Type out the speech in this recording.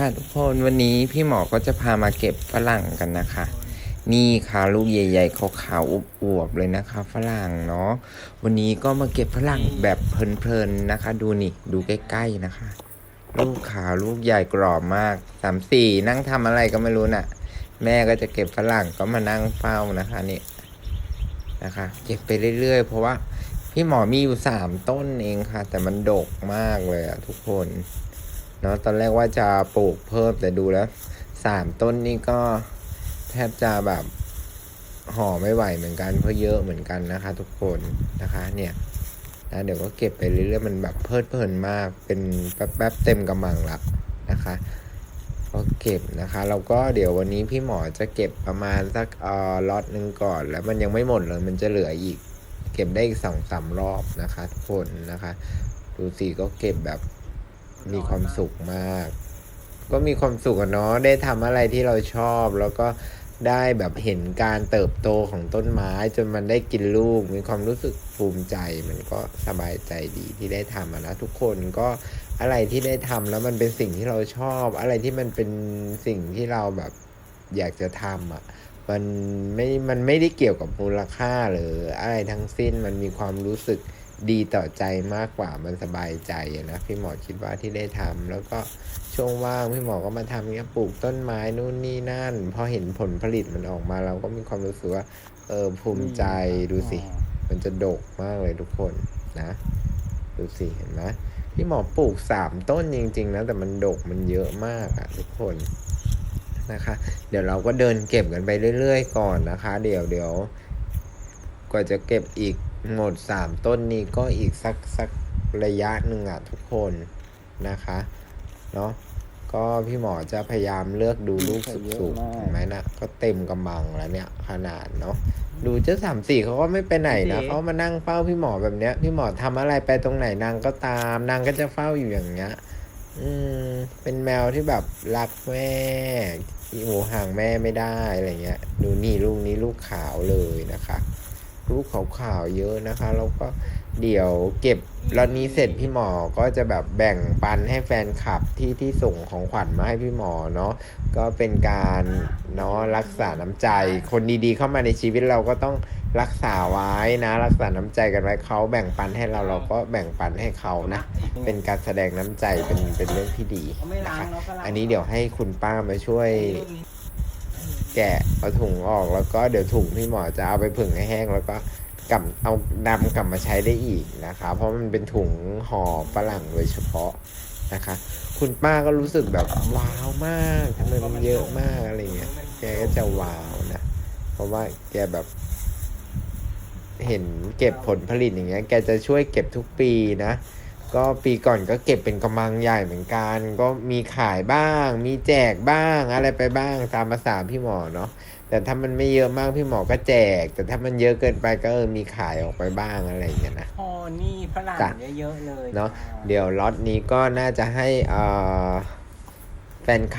ค่ะทุกคนวันนี้พี่หมอก็จะพามาเก็บฝรั่งกันนะคะ นี่ค่ะลูกใหญ่ๆขาวๆอวบๆเลยนะคะ ฝรั่งเนาะวันนี้ก็มาเก็บฝรั่งแบบเพลินๆนะคะ ดูนี่ดูใกล้ๆนะคะ ลูกขาวลูกใหญ่กรอบมากสามสี่นั่งทำอะไรก็ไม่รู้น่ะ แม่ก็จะเก็บฝรั่งก็มานั่งเฝ้านะคะนี่นะคะ เก็บไปเรื่อยๆ เพราะว่าพี่หมอมีอยู่สามต้นเองค่ะ แต่มันดกมากเลยอะทุกคน เนาะตอนแรกว่าจะปลูกเพิ่มแต่ดูแล้วสามต้นนี่ก็แทบจะแบบห่อไม่ไหวเหมือนกันเพราะเยอะเหมือนกันนะคะ ทุกคนนะคะเนี่ยนะเดี๋ยวก็เก็บไปเรื่อยๆมันแบบเพลิดเพลินมากเป็นแป๊บๆเต็มกำลังละนะคะ ก็เก็บนะคะเราก็เดี๋ยววันนี้พี่หมอจะเก็บประมาณสักเอ่อล็อตหนึ่งก่อน แล้วมันยังไม่หมดเลยมันจะเหลืออีก เก็บได้อีกสองสามรอบนะคะ ทุกคนนะคะ ดูสิก็เก็บแบบ มีความสุขมาก ก็มีความสุขอะเนาะได้ทำอะไรที่เราชอบแล้วก็ได้แบบเห็นการเติบโตของต้นไม้ จนมันได้กินลูก มีความรู้สึกภูมิใจ มันก็สบายใจดีที่ได้ทำนะทุกคนก็อะไรที่ได้ทำแล้วมันเป็นสิ่งที่เราชอบ อะไรที่มันเป็นสิ่งที่เราแบบอยากจะทำอะมันไม่มันไม่ได้เกี่ยวกับมูลค่าหรืออะไรทั้งสิ้นมันมีความรู้สึก ดีต่อใจมากกว่ามันสบายใจอะนะพี่หมอคิดว่าที่ได้ทำแล้วก็ช่วงว่างพี่หมอก็มาทำเงี้ยปลูกต้นไม้นู่นนี่นั่น พอเห็นผลผลิตมันออกมา เราก็มีความรู้สึกว่า เออภูมิใจดูสิ มันจะดกมากเลยทุกคนนะ ดูสิเห็นไหมพี่หมอปลูกสามต้นจริงๆนะแต่มันดกมันเยอะมากอะทุกคนนะคะ เดี๋ยวเราก็เดินเก็บกันไปเรื่อยๆก่อนนะคะ เดี๋ยวเดี๋ยวกว่าจะเก็บอีก หมดสามต้นนี้ก็อีกสักสักระยะหนึ่งอะทุกคนนะคะเนาะก็พี่หมอจะพยายามเลือกดูลูกสุกๆเห็นไหมนะก็เต็มกำลังแล้วเนี่ย ขนาดเนาะดูเจ้าสามสี่เขาก็ไม่ไปไหนนะเขามานั่งเฝ้าพี่หมอแบบเนี้ย พี่หมอทำอะไรไปตรงไหนนางก็ตาม นางก็จะเฝ้าอยู่อย่างเงี้ย อืม เป็นแมวที่แบบรักแม่หมูห่างแม่ไม่ได้อะไรเงี้ย ดูนี่ลูกนี้ลูกขาวเลยนะคะ ลูกขาวๆเยอะนะคะ แล้วก็เดี๋ยวเก็บล็อตนี้เสร็จพี่หมอก็จะแบบแบ่งปันให้แฟนคลับที่ที่ส่งของขวัญมาให้พี่หมอเนาะก็เป็นการเนาะรักษาน้ำใจ คนดีๆเข้ามาในชีวิตเราก็ต้องรักษาไว้นะ รักษาน้ำใจกันไว้เขาแบ่งปันให้เราเราก็แบ่งปันให้เขานะ เป็นการแสดงน้ำใจเป็นเป็นเรื่องที่ดีนะคะอันนี้เดี๋ยวให้คุณป้ามาช่วย แกะเอาถุงออกแล้วก็เดี๋ยวถุงพี่หมอจะเอาไปผึ่งให้แห้ง แล้วก็กลับเอานำกลับมาใช้ได้อีกนะคะ เพราะมันเป็นถุงห่อฝรั่งโดยเฉพาะนะคะ คุณป้าก็รู้สึกแบบว้าวมากทำไมมันเยอะมากอะไรเงี้ยแกก็จะว้าวนะเพราะว่าแกแบบ เห็นเก็บผลผลิตอย่างเงี้ย แกจะช่วยเก็บทุกปีนะ ก็ปีก่อนก็เก็บเป็นกำลังใหญ่เหมือนกัน ก็มีขายบ้าง มีแจกบ้างอะไรไปบ้างตามภาษาพี่หมอเนาะแต่ถ้ามันไม่เยอะมากพี่หมอก็แจก แต่ถ้ามันเยอะเกินไปก็เออมีขายออกไปบ้างอะไรอย่างเงี้ยนะพอนี่ฝรั่งจ้ะเยอะๆเลยเนาะค่เดี๋ยวล็อตนี้ก็น่าจะให้เอ่อแฟนคลับ